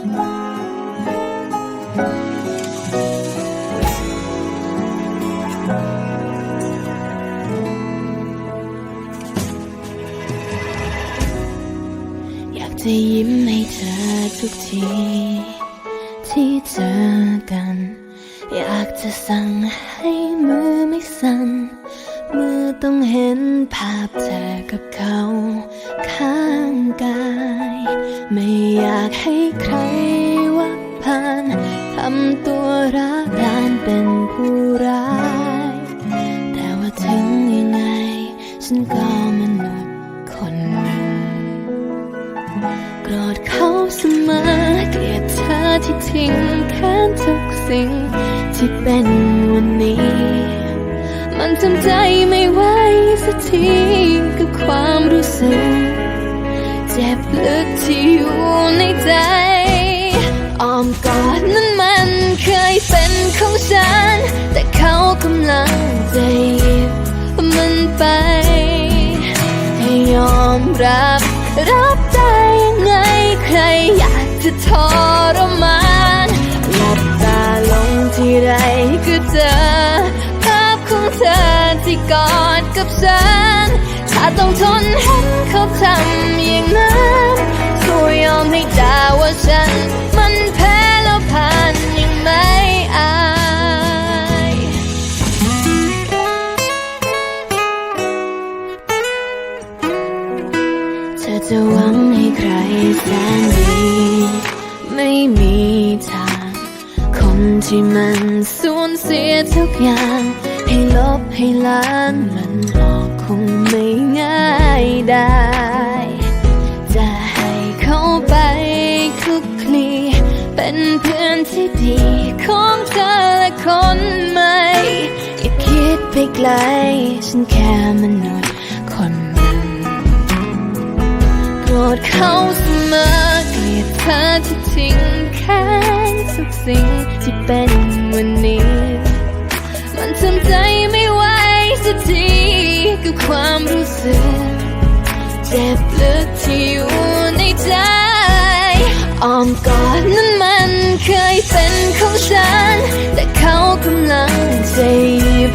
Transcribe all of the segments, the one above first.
อยากจะยิ้มให้เธอทุกที ที่เจอกัน อยากจะสั่งให้มือไม่สั่น มือต้องเห็นภาพเธอกับเขา ข้างกาย ไม่อยากให้ใคร โกรธเขาเสมอเกลียดเธอที่ทิ้งแค้นทุกสิ่งที่เป็นวันนี้ มันทำใจไม่ไหวสักทีกับความรู้สึก เจ็บลึกที่อยู่ในใจอ้อมกอดนั้นมันเคยเป็นของฉัน แต่เขากำลังจะหยิบมันไป ให้ยอมรับ อยากจะทรมานหลับตาลงที่ไรก็เจอภาพของเธอที่กอดกับฉัน ถ้าต้องทนเห็นเขา ที่มันสูญเสียทุกอย่าง ให้ลบให้ล้างมันออกคงไม่ง่ายได้ จะให้เขาไปคลุกคลีเป็นเพื่อนที่ดีของเธอและคนใหม่ อย่าคิดไปไกล ฉันแค่มนุษย์คนหนึ่งโกรธเขาเสมอเกลียดเธอที่ทิ้ง ทุกสิ่งที่เป็นวันนี้ มันทำใจไม่ไหวสักทีกับความรู้สึก เจ็บลึกที่อยู่ในใจอ้อมกอดนั้นมันเคยเป็นของฉัน แต่เขากำลังจะหยิบ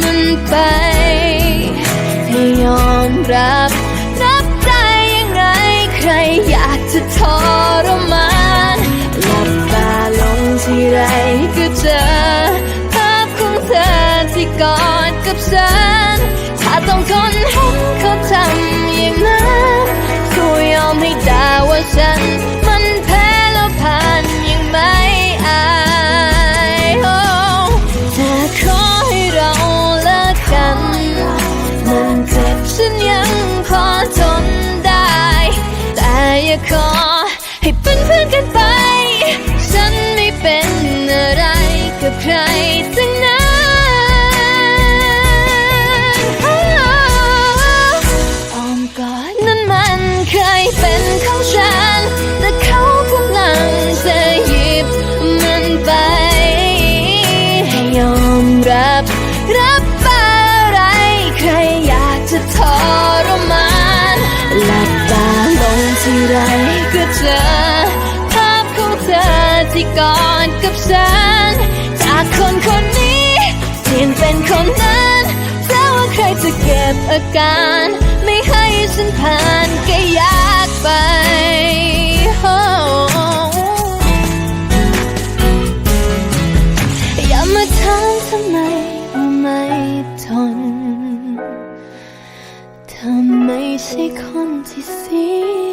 มันไป ให้ยอมรับ รับได้ยังไงใครอยากจะทรมาน กับฉัน ถ้าต้องทนเห็นเขาทำอย่างนั้นก็ยอมให้ด่าว่าฉัน มันแพ้แล้วผ่านยังไม่อายโอ้จะขอให้เราเลิกกัน มันเจ็บฉันยังพอทนได้ แต่อย่าขอให้เป็นเพื่อนกันไป ฉันไม่เป็นอะไรกับใคร เคยเป็นของฉัน แต่เขากำลังจะหยิบมันไป ให้ยอมรับ รับอะไร ใครอยากจะทรมานหลับตาลงที่ไรก็เจอภาพของเธอที่กอดกับฉัน จากคนคนนี้เปลี่ยนเป็นคนนั้นแต่ว่าใครจะเก็บอาการ ฉันผ่านก็อยากไปอย่ามาถามทำไมว่าไม่ทนเธอไม่ใช่คนที่เสีย